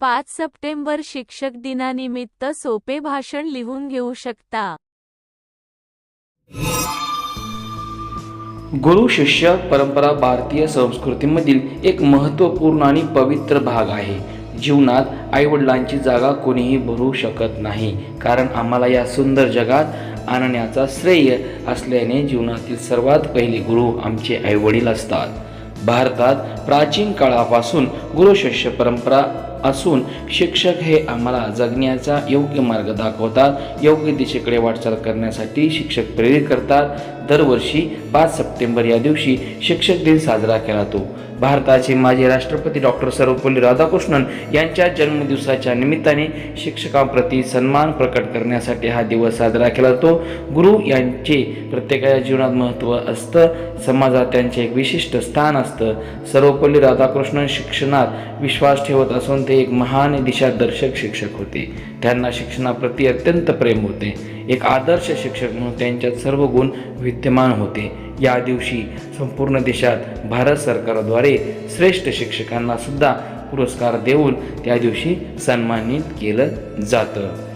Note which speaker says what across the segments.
Speaker 1: पाच सप्टेंबर शिक्षक दिनानिमित्त सोपे भाषण लिहून घेऊ शकता.
Speaker 2: गुरु शिष्य परंपरा भारतीय संस्कृतीमधील एक महत्त्वपूर्ण आणि पवित्र भाग आहे. जीवनात आईवडिलांची जागा कोणीही भरू शकत नाही कारण आम्हाला या सुंदर जगात आणण्याचा श्रेय असल्याने जीवनातील सर्वात पहिले गुरु आमचे आईवडील असतात. भारतात प्राचीन काळापासून गुरु शिष्य परंपरा असून शिक्षक हे आम्हाला जगण्याचा योग्य मार्ग दाखवतात योग्य दिशेकडे वाटचाल करण्यासाठी शिक्षक प्रेरित करतात. दरवर्षी पाच सप्टेंबर या दिवशी शिक्षक दिन साजरा केला जातो. भारताचे माजी राष्ट्रपती डॉक्टर सर्वपल्ली राधाकृष्णन यांच्या जन्मदिवसाच्या निमित्ताने शिक्षकांप्रती सन्मान प्रकट करण्यासाठी हा दिवस साजरा केला जातो. गुरु यांचे प्रत्येकाच्या जीवनात महत्त्व असतं समाजात त्यांचे एक विशिष्ट स्थान असतं. सर्वपल्ली राधाकृष्णन शिक्षणात विश्वास ठेवत असून ते एक महान दिशादर्शक शिक्षक होते. त्यांना शिक्षणाप्रती अत्यंत प्रेम होते. एक आदर्श शिक्षक म्हणून त्यांच्यात सर्व गुण विद्यमान होते. या दिवशी संपूर्ण देशात भारत सरकारद्वारे श्रेष्ठ शिक्षकांना सुद्धा पुरस्कार देऊन त्या दिवशी सन्मानित केलं जातं.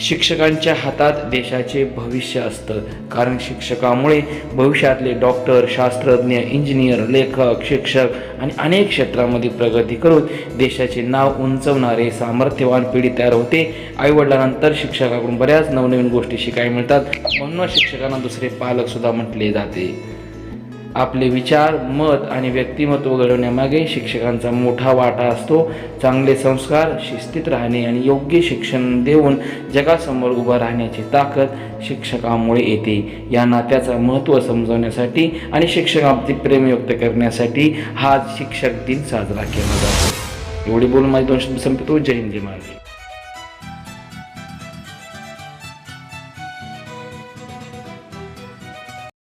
Speaker 2: शिक्षकांच्या हातात देशाचे भविष्य असतं. कारण शिक्षकामुळे भविष्यातले डॉक्टर शास्त्रज्ञ इंजिनियर लेखक शिक्षक आणि अनेक क्षेत्रामध्ये प्रगती करून देशाचे नाव उंचवणारे सामर्थ्यवान पिढी तयार होते. आईवडिलांनंतर शिक्षकाकडून बऱ्याच नवनवीन गोष्टी शिकायला मिळतात. म्हणून शिक्षकांना दुसरे पालकसुद्धा म्हटले जाते. आपले विचार मत आणि व्यक्तिमत्व घडवण्यामागे शिक्षकांचा मोठा वाटा असतो. चांगले संस्कार शिस्तीत राहणे आणि योग्य शिक्षण देऊन जगासमोर उभं राहण्याची ताकद शिक्षकामुळे येते. या नात्याचं महत्त्व समजवण्यासाठी आणि शिक्षकांप्रती प्रेम व्यक्त करण्यासाठी हा शिक्षक दिन साजरा केला जातो. एवढी बोलून माझी दोन शब्द संपतो. जय हिंद महाराज